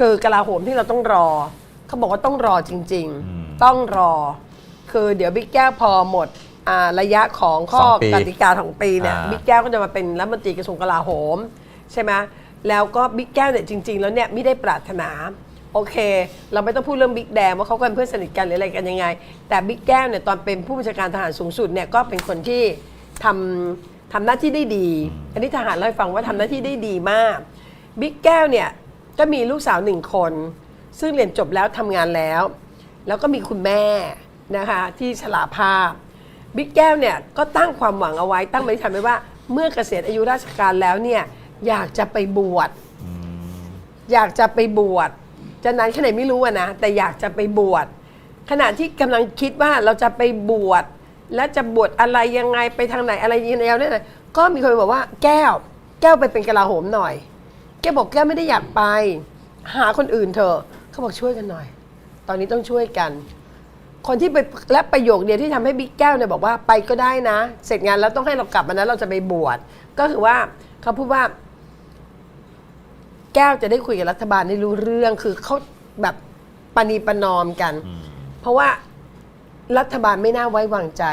คือกลาโหมที่เราต้องรอ เขาบอกว่าต้องรอจริงอืมๆต้องรอ คือเดี๋ยวบิ๊กแก้วพอหมดอ่าระยะของข้อสองปีกติกาของปีเนี่ยอ่า บิ๊กแก้วก็จะมาเป็นรัฐมนตรีกระทรวงกลาโหม ใช่ไหมแล้วก็บิ๊กแก้วเนี่ยจริง ๆ แล้วเนี่ยไม่ได้ปรารถนา โอเค เราไม่ต้องพูดเรื่องบิ๊กแดงว่าเขาเป็นเพื่อนสนิทกันหรืออะไรกันยังไง แต่บิ๊กแก้วเนี่ยตอนเป็นผู้บัญชาการทหารสูงสุดเนี่ยก็เป็นคนที่ทำทำหน้าที่ได้ดี อันนี้ทหารเล่าให้ฟังว่าทำหน้าที่ได้ดีมาก บิ๊กแก้วเนี่ย ก็มีลูกสาวหนึ่งคน ซึ่งเรียนจบแล้วทำงานแล้ว แล้วก็มีคุณแม่นะคะที่ฉลาภาพบิ๊กแก้วเนี่ยก็ตั้งความหวังเอาไว้ตั้งปณิธานไว้ว่า เมื่อเกษียณอายุราชการแล้วเนี่ยอยากจะไปบวชอยากจะไปบวชจะนานแค่ไหนไม่รู้อะนะแต่อยากจะไปบวชขณะที่กำลังคิดว่าเราจะไปบวชและจะบวชอะไรยังไงไปทางไหนอะไรยังไงเนี่ยนะก็มีคนบอกว่าแก้ว แก้วไปเป็นกลาโหมหน่อย แก้วบอกแก้วไม่ได้อยากไป หาคนอื่นเถอะเขาบอกช่วยกันหน่อย ตอนนี้ต้องช่วยกัน คนที่ไปและประโยคเดียวที่ทำให้บิ๊กแก้วเนี่ยบอกว่าไปก็ได้นะ เสร็จงานแล้วต้องให้เรากลับมานะเราจะไปบวชก็คือว่าเขาพูดว่า แก้วจะได้คุยกับรัฐบาลได้รู้เรื่องคือเขาแบบปณีประนอมกัน เพราะว่ารัฐบาลไม่น่าไว้วางใจ